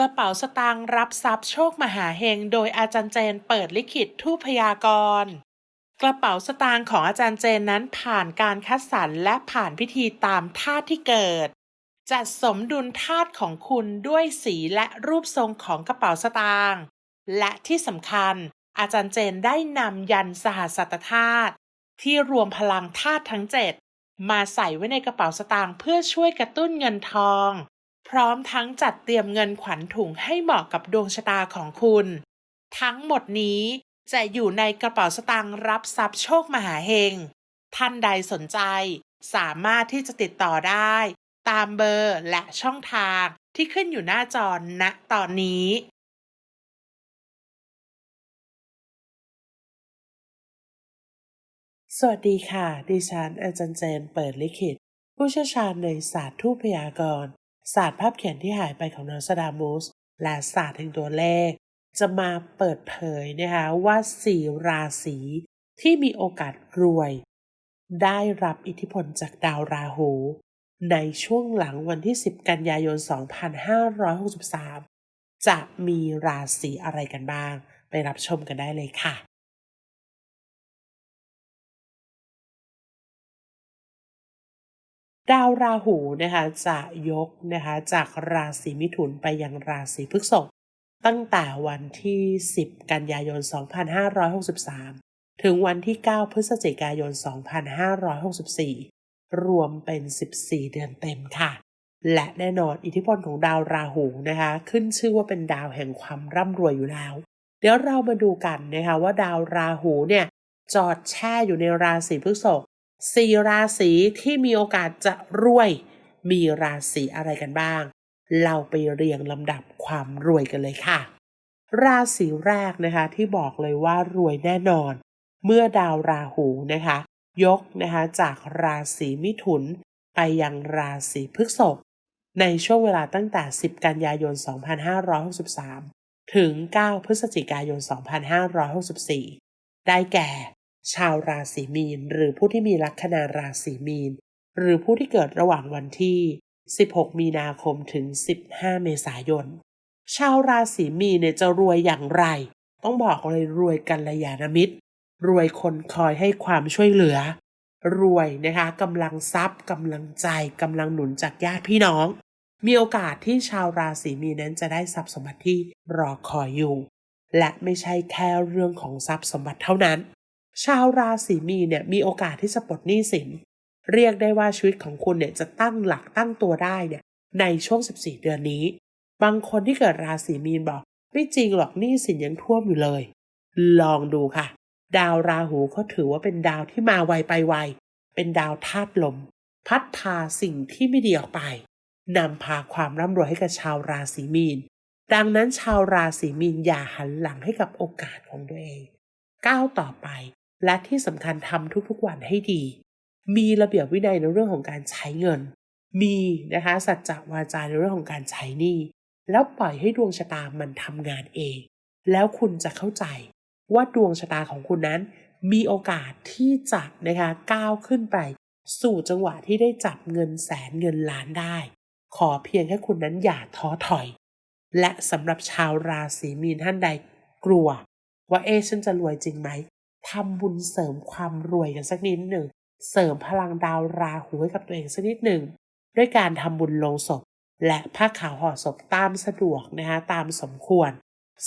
กระเป๋าสตางค์รับทรัพย์โชคมหาเฮงโดยอาจารย์เจนเปิดลิขิตทูพยากรณ์กระเป๋าสตางค์ของอาจารย์เจนนั้นผ่านการคัดสรรและผ่านพิธีตามธาตุที่เกิด จัดสมดุลธาตุของคุณด้วยสีและรูปทรงของกระเป๋าสตางค์และที่สำคัญ อาจารย์เจนได้นำยันสหัสตธาตุที่รวมพลังธาตุทั้งเจ็ดมาใส่ไว้ในกระเป๋าสตางค์เพื่อช่วยกระตุ้นเงินทอง พร้อมทั้งจัดเตรียมเงินขวัญถุงให้เหมาะกับดวงชะตาของคุณ ทั้งหมดนี้จะอยู่ในกระเป๋าสตางค์รับทรัพย์โชคมหาเฮง ท่านใดสนใจสามารถที่จะติดต่อได้ ตามเบอร์และช่องทางที่ขึ้นอยู่หน้าจอณตอนนี้สวัสดีค่ะ ดิฉันอาจารย์เจนเปิดลิขิต ผู้เชี่ยวชาญในศาสตร์ทูพยากรณ์ ศาสตร์ภาพเขียนที่หายไปของนอสดามูสและศาสตร์แห่งตัวเลข จะมาเปิดเผยนะคะว่าสี่ราศีที่มีโอกาสรวย ได้รับอิทธิพลจากดาวราหู ในช่วงหลังวันที่ 10 กันยายน 2563 จะมีราศีอะไรกันบ้าง ไปรับชมกันได้เลยค่ะ ดาวราหูนะคะจะยกนะคะจากราศีมิถุนไปยังราศีพฤษภตั้งแต่วันที่ 10 กันยายน 2563 ถึงวันที่ 9 พฤศจิกายน 2564 รวมเป็น 14 เดือนเต็มค่ะ และแน่นอนอิทธิพลของดาวราหูนะคะ ขึ้นชื่อว่าเป็นดาวแห่งความร่ำรวยอยู่แล้ว เดี๋ยวเรามาดูกันนะคะว่าดาวราหูเนี่ยจอดแช่อยู่ในราศีพฤษภ สี่ราศีที่มีโอกาสจะรวย มีราศีอะไรกันบ้าง เราไปเรียงลำดับความรวยกันเลยค่ะ ราศีแรกนะคะที่บอกเลยว่ารวยแน่นอน เมื่อดาวราหูนะคะ ยกนะคะจากราศีมิถุน ไปยังราศีพฤษภในช่วงเวลาตั้งแต่ 10 กันยายน 2563 ถึง 9 พฤศจิกายน 2564 ได้แก่ ชาวราศีมีน หรือผู้ที่มีลัคนาราศีมีน หรือผู้ที่เกิดระหว่างวันที่ 16 มีนาคมถึง 15 เมษายน ชาวราศีมีนเนี่ยจะรวยอย่างไร ต้องบอกเลยรวยกันระยาณมิตร รวยคนคอยให้ความช่วยเหลือ รวยนะคะกำลังทรัพย์กำลังใจกำลังหนุนจากญาติพี่น้อง มีโอกาสที่ชาวราศีมีนนั้นจะได้ทรัพย์สมบัติที่รอคอยอยู่ และไม่ใช่แค่เรื่องของทรัพย์สมบัติเท่านั้น ชาวราศีมีเนี่ยมีโอกาสที่จะปลดหนี้สิน เรียกได้ว่าชีวิตของคุณเนี่ยจะตั้งหลักตั้งตัวได้เนี่ยในช่วง 14 เดือนนี้ บางคนที่เกิดราศีมีนบอก ไม่จริงหรอกหนี้สินยังท่วมอยู่เลย ลองดูค่ะ ดาวราหูเขาถือว่าเป็นดาวที่มาไวไปไว เป็นดาวธาตุลม พัดพาสิ่งที่ไม่ดีออกไปนำพาความร่ำรวยให้กับชาวราศีมีน ดังนั้นชาวราศีมีนอย่าหันหลังให้กับโอกาสของตัวเอง ก้าวต่อไป และที่สำคัญทำทุกๆวันให้ดี มีระเบียบวินัยในเรื่องของการใช้เงิน มีนะคะสัจจะวาจาในเรื่องของการใช้หนี้แล้วปล่อยให้ดวงชะตามันทำงานเอง แล้วคุณจะเข้าใจว่าดวงชะตาของคุณนั้น มีโอกาสที่จะนะคะก้าวขึ้นไป สู่จังหวะที่ได้จับเงินแสนเงินล้านได้ ขอเพียงแค่คุณนั้นอย่าท้อถอย และสำหรับชาวราศีมีนท่านใดกลัว ว่าเอฉันจะรวยจริงไหม ทำบุญเสริมความรวยกันสักนิดหนึ่ง เสริมพลังดาวราหูให้กับตัวเองสักนิดหนึ่ง ด้วยการทำบุญลงศพ และผ้าขาวห่อศพตามสะดวกนะคะตามสมควร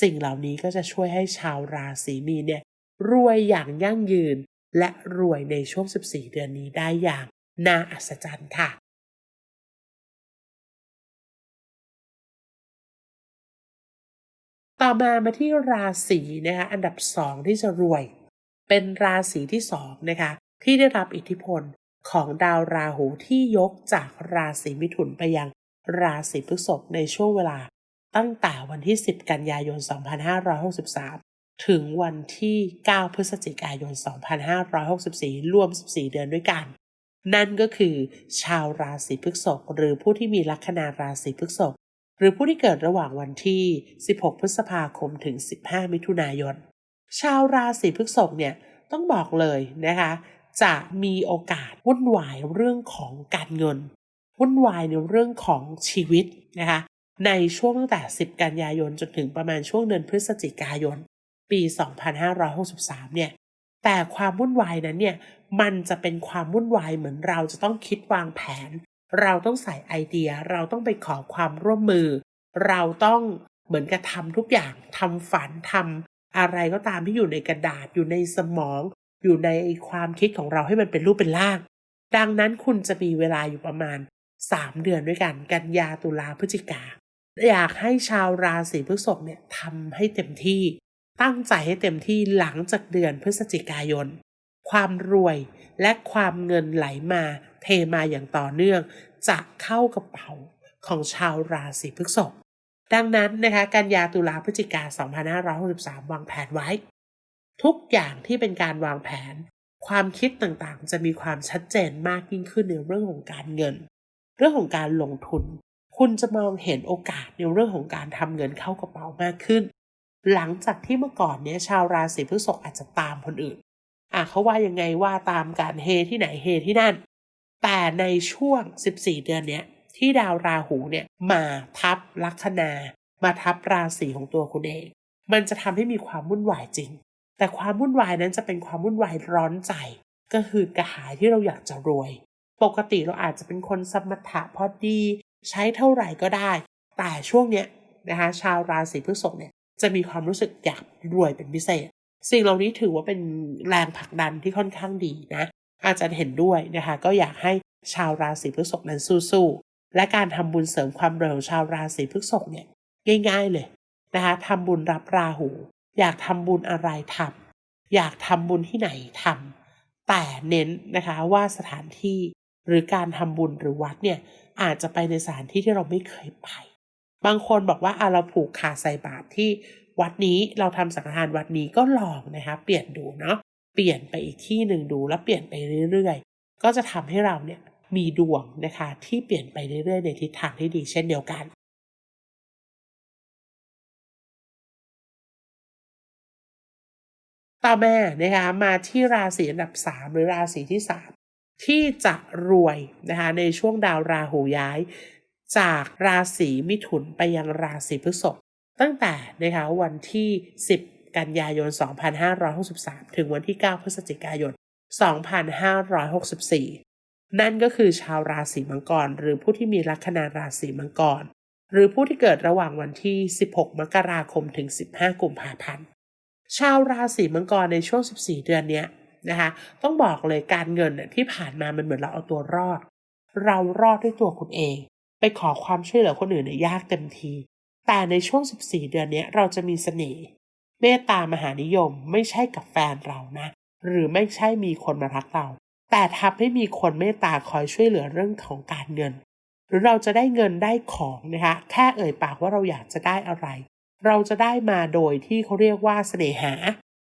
สิ่งเหล่านี้ก็จะช่วยให้ชาวราศีมีนเนี่ยรวยอย่างยั่งยืน และรวยในช่วง 14 เดือนนี้ได้อย่างน่าอัศจรรย์ค่ะต่อมามาที่ราศีนะคะอันดับสองที่จะรวย เป็นราศีที่สองนะคะที่ได้รับอิทธิพลของดาวราหูที่ยกจากราศีมิถุนไปยังราศีพฤษภในช่วงเวลา ตั้งแต่วันที่ 10 กันยายน 2563 ถึงวันที่ 9 พฤศจิกายน 2564 รวม 14 เดือนด้วยกัน นั่นก็คือชาวราศีพฤษภหรือผู้ที่มีลัคนาราศีพฤษภหรือผู้ที่เกิดระหว่างวันที่ 16 พฤษภาคมถึง 15 มิถุนายน ชาวราศีพฤษภเนี่ยต้องบอกเลยนะคะ จะมีโอกาสวุ่นวายเรื่องของการเงิน วุ่นวายในเรื่องของชีวิตนะคะ ในช่วงตั้งแต่ 10 กันยายนจนถึงประมาณช่วงเดือนพฤศจิกายน ปี 2563 เนี่ย แต่ความวุ่นวายนั้นเนี่ย มันจะเป็นความวุ่นวายเหมือนเราจะต้องคิดวางแผน เราต้องใส่ไอเดีย เราต้องไปขอความร่วมมือ เราต้องเหมือนกับทำทุกอย่างทำฝันทำ อะไรก็ตามที่อยู่ในกระดาษอยู่ในสมอง อยู่ในความคิดของเราให้มันเป็นรูปเป็นร่าง ดังนั้นคุณจะมีเวลาอยู่ประมาณ 3 เดือนด้วยกัน กันยาตุลาพฤศจิกา อยากให้ชาวราศีพฤษภเนี่ยทำให้เต็มที่ ตั้งใจให้เต็มที่หลังจากเดือนพฤศจิกายน ความรวยและความเงินไหลมาเทมาอย่างต่อเนื่อง จะเข้ากระเป๋าของชาวราศีพฤษภ ดังนั้นนะคะกันยาตุลาพฤศจิกา2563 วางแผนไว้ ทุกอย่างที่เป็นการวางแผน ความคิดต่างๆ จะมีความชัดเจนมากยิ่งขึ้นในเรื่องของการเงิน เรื่องของการลงทุน คุณจะมองเห็นโอกาสในเรื่องของการทำเงินเข้ากระเป๋ามากขึ้น หลังจากที่เมื่อก่อนเนี้ยชาวราศีพฤษภอาจจะตามคนอื่นอะเขาว่ายังไงว่าตามการเฮที่ไหนเฮที่นั่น แต่ในช่วง 14 เดือนเนี้ย ที่ดาวราหูเนี่ยมาทับลัคนา มาทับราศีของตัวคุณเอง มันจะทำให้มีความวุ่นวายจริง แต่ความวุ่นวายนั้นจะเป็นความวุ่นวายร้อนใจ ก็คือกระหายที่เราอยากจะรวย ปกติเราอาจจะเป็นคนสมถะพอดี ใช้เท่าไหร่ก็ได้ แต่ช่วงเนี้ยนะคะชาวราศีพฤษภเนี่ยจะมีความรู้สึกอยากรวยเป็นพิเศษ สิ่งเหล่านี้ถือว่าเป็นแรงผลักดันที่ค่อนข้างดีนะ อาจารย์เห็นด้วยนะคะ ก็อยากให้ชาวราศีพฤษภนั้นสู้ๆ และการทำบุญเสริมความรวยของชาวราศีพฤษภเนี่ยง่าย ๆเลยนะคะทำบุญรับราหู อยากทำบุญอะไรทำอยากทำบุญที่ไหนทำแต่เน้นนะคะว่าสถานที่หรือการทำบุญหรือวัดเนี่ยอาจจะไปในสถานที่ที่เราไม่เคยไป บางคนบอกว่าอาเราผูกขาใส่บาตรที่วัดนี้เราทำสังฆทานวัดนี้ก็ลองนะคะเปลี่ยนดูเนาะเปลี่ยนไปอีกที่หนึ่งดูแล้วเปลี่ยนไปเรื่อยๆ ก็จะทำให้เราเนี่ย มีดวงนะคะที่เปลี่ยนไปเรื่อยๆ ในทิศทางที่ดีเช่นเดียวกันต่อมานะคะมาที่ราศีอันดับ 3 หรือราศีที่ 3 ที่จะรวยนะคะในช่วงดาวราหูย้าย จากราศีมิถุนไปยังราศีพฤษภตั้งแต่นะคะวันที่ 10 กันยายน 2563 ถึงวันที่ 9 พฤศจิกายน 2564 นั่นก็คือชาวราศีมังกร หรือผู้ที่มีลัคนาราศีมังกร หรือผู้ที่เกิดระหว่างวันที่ 16 มกราคมถึง 15 กุมภาพันธ์ ชาวราศีมังกรในช่วง 14 เดือนเนี้ยนะคะต้องบอกเลยการเงินที่ผ่านมามันเหมือนเราเอาตัวรอด เรารอดด้วยตัวคุณเอง ไปขอความช่วยเหลือคนอื่นเนี่ยยากเต็มที แต่ในช่วง 14 เดือนนี้เราจะมีเสน่ห์เมตตามหานิยมไม่ใช่กับแฟนเรานะ หรือไม่ใช่มีคนมารักเรา แต่ทำให้มีคนเมตตาคอยช่วยเหลือเรื่องของการเงิน หรือเราจะได้เงินได้ของนะคะแค่เอ่ยปากว่าเราอยากจะได้อะไร เราจะได้มาโดยที่เขาเรียกว่าเสน่หา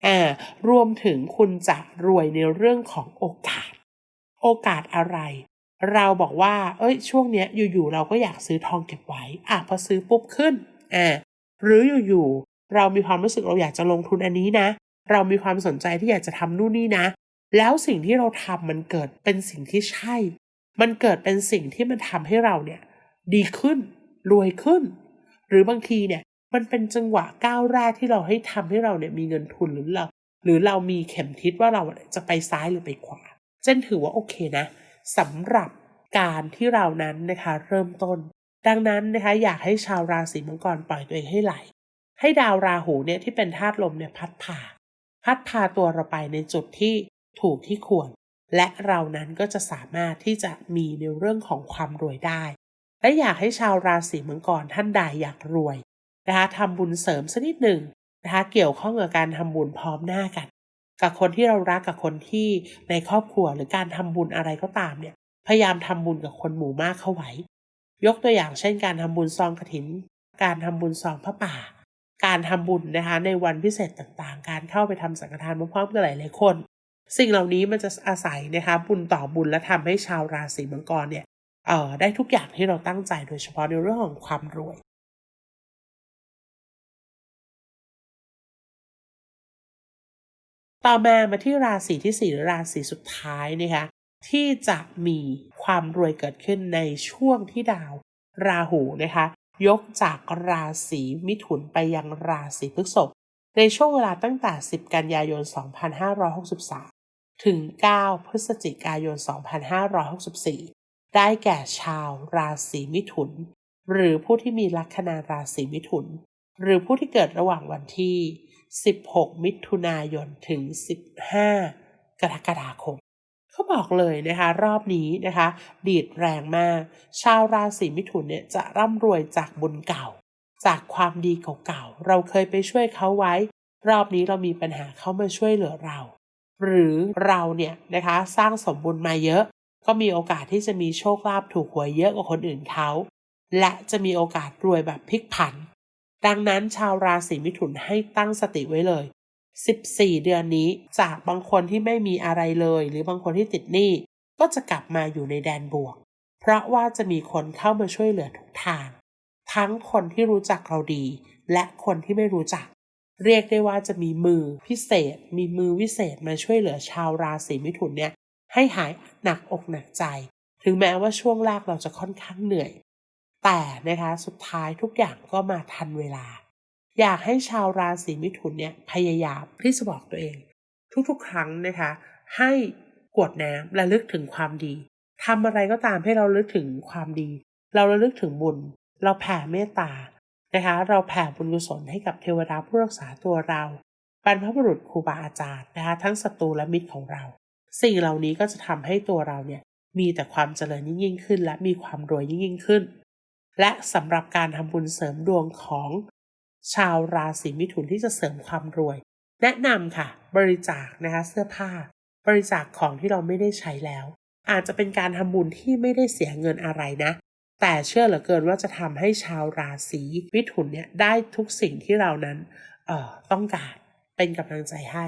อ่ารวมถึงคุณจะรวยในเรื่องของโอกาส โอกาสอะไร เราบอกว่า เอ้ย ช่วงเนี้ยอยู่ๆเราก็อยากซื้อทองเก็บไว้อะพอซื้อปุ๊บขึ้นอ่าหรืออยู่ๆเรามีความรู้สึกเราอยากจะลงทุนอันนี้นะ เรามีความสนใจที่อยากจะทำนู่นนี่นะ แล้วสิ่งที่เราทำมันเกิดเป็นสิ่งที่ใช่ มันเกิดเป็นสิ่งที่มันทำให้เราเนี่ย ดีขึ้น รวยขึ้น หรือบางทีเนี่ยมันเป็นจังหวะก้าวแรกที่เราให้ทำให้เราเนี่ยมีเงินทุนหรือเรา หรือเรามีเข็มทิศว่าเราจะไปซ้ายหรือไปขวาเจนถือว่าโอเคนะสำหรับการที่เรานั้นนะคะเริ่มต้น ดังนั้นนะคะอยากให้ชาวราศีมังกรปล่อยตัวเองให้ไหล ให้ดาวราหูเนี่ยที่เป็นธาตุลมเนี่ยพัดผ่าพัดพาตัวเราไปในจุดที่ ถูกที่ควร และเรานั้นก็จะสามารถที่จะมีในเรื่องของความรวยได้ และอยากให้ชาวราศีมังกรท่านใดอยากรวยนะคะทำบุญเสริมสักนิดหนึ่งนะคะเกี่ยวข้องกับการทำบุญพร้อมหน้ากัน กับคนที่เรารักกับคนที่ในครอบครัวหรือการทำบุญอะไรก็ตามเนี่ยพยายามทำบุญกับคนหมู่มากเข้าไว้ ยกตัวอย่างเช่น การทำบุญซองกระถิน การทำบุญซองพระป่า การทำบุญนะคะในวันพิเศษต่างๆ การเข้าไปทำสังฆทานพร้อมๆกับหลายๆคน สิ่งเหล่านี้มันจะอาศัยนะคะบุญต่อบุญและทำให้ชาวราศีมังกรเนี่ยเอ่อได้ทุกอย่างที่เราตั้งใจโดยเฉพาะในเรื่องของความรวยต่อมามาที่ราศีที่สี่หรือราศีสุดท้ายนะคะที่จะมีความรวยเกิดขึ้นในช่วงที่ดาวราหูนะคะยกจากราศีมิถุนไปยังราศีพฤษภในช่วงเวลาตั้งแต่ 10 กันยายน 2563 ถึง 9 พฤศจิกายน 2564 ได้แก่ชาวราศีมิถุน หรือผู้ที่มีลัคนาราศีมิถุน หรือผู้ที่เกิดระหว่างวันที่ 16 มิถุนายน ถึง 15 กรกฎาคมเขาบอกเลยนะคะ รอบนี้นะคะ ดีดแรงมาก ชาวราศีมิถุนเนี่ยจะร่ำรวยจากบุญเก่า จากความดีเก่าๆ เราเคยไปช่วยเขาไว้ รอบนี้เรามีปัญหาเขามาช่วยเหลือเรา หรือเราเนี่ยนะคะสร้างสมบุญมาเยอะ ก็มีโอกาสที่จะมีโชคลาภถูกหวยเยอะกว่าคนอื่นเขาและจะมีโอกาสรวยแบบพลิกผัน ดังนั้นชาวราศีมิถุนให้ตั้งสติไว้เลย 14 เดือนนี้จากบางคนที่ไม่มีอะไรเลย หรือบางคนที่ติดหนี้ก็จะกลับมาอยู่ในแดนบวก เพราะว่าจะมีคนเข้ามาช่วยเหลือทุกทาง ทั้งคนที่รู้จักเราดี และคนที่ไม่รู้จัก เรียกได้ว่าจะมีมือพิเศษ มีมือวิเศษมาช่วยเหลือชาวราศีมิถุนเนี่ยให้หายหนักอกหนักใจ ถึงแม้ว่าช่วงแรกเราจะค่อนข้างเหนื่อย แต่นะคะสุดท้ายทุกอย่างก็มาทันเวลา อยากให้ชาวราศีมิถุนเนี่ยพยายามที่จะบอกตัวเอง ทุกๆ ครั้งนะคะให้กวดน้ำระลึกถึงความดีทำอะไรก็ตามให้เราลึกถึงความดี เราระลึกถึงบุญ เราแผ่เมตตา นะคะเราแผ่บุญกุศลให้กับเทวดาผู้รักษาตัวเราบรรพบุรุษครูบาอาจารย์นะคะทั้งศัตรูและมิตรของเรา สิ่งเหล่านี้ก็จะทำให้ตัวเราเนี่ยมีแต่ความเจริญยิ่งยิ่งขึ้น และมีความรวยยิ่งยิ่งขึ้น และสำหรับการทำบุญเสริมดวงของชาวราศีมิถุนที่จะเสริมความรวย แนะนำค่ะ บริจาคนะคะเสื้อผ้า บริจาคของที่เราไม่ได้ใช้แล้ว อาจจะเป็นการทำบุญที่ไม่ได้เสียเงินอะไรนะ แต่เชื่อเหลือเกินว่าจะทำให้ชาวราศีมิถุนเนี่ยได้ทุกสิ่งที่เรานั้นเอ่อต้องการเป็นกำลังใจให้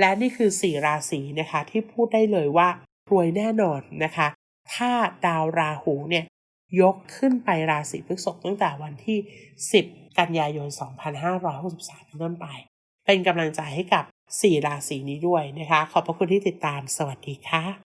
และนี่คือสี่ราศีนะคะที่พูดได้เลยว่ารวยแน่นอนนะคะ ถ้าดาวราหูเนี่ยยกขึ้นไปราศีพฤษภตั้งแต่วันที่ 10 กันยายน 2563 เป็นต้นไป เป็นกำลังใจให้กับ 4 ราศีนี้ด้วยนะคะ ขอบพระคุณที่ติดตาม สวัสดีค่ะ